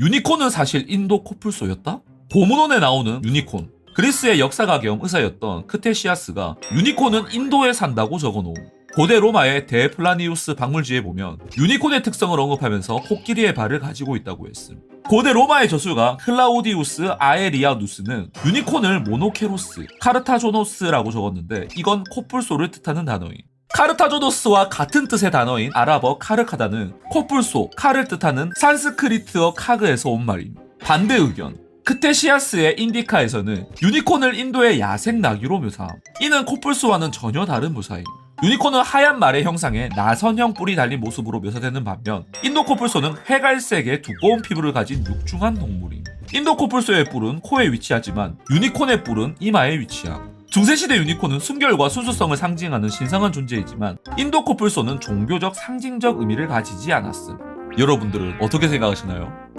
유니콘은 사실 인도 코뿔소였다? 고문원에 나오는 유니콘. 그리스의 역사가 겸 의사였던 크테시아스가 유니콘은 인도에 산다고 적어놓은 고대 로마의 데플라니우스 박물지에 보면 유니콘의 특성을 언급하면서 코끼리의 발을 가지고 있다고 했음. 고대 로마의 저술가 클라우디우스 아에리아누스는 유니콘을 모노케로스, 카르타조노스라고 적었는데 이건 코뿔소를 뜻하는 단어임. 카르타조노스와 같은 뜻의 단어인 아랍어 카르카다는 코뿔소, 카를 뜻하는 산스크리트어 카그에서 온 말임. 반대 의견. 크테시아스의 인디카에서는 유니콘을 인도의 야생 나귀로 묘사함. 이는 코뿔소와는 전혀 다른 묘사임. 유니콘은 하얀 말의 형상에 나선형 뿔이 달린 모습으로 묘사되는 반면 인도 코뿔소는 회갈색의 두꺼운 피부를 가진 육중한 동물임. 인도 코뿔소의 뿔은 코에 위치하지만 유니콘의 뿔은 이마에 위치함. 중세시대 유니콘은 순결과 순수성을 상징하는 신성한 존재이지만 인도 코뿔소는 종교적 상징적 의미를 가지지 않았음. 여러분들은 어떻게 생각하시나요?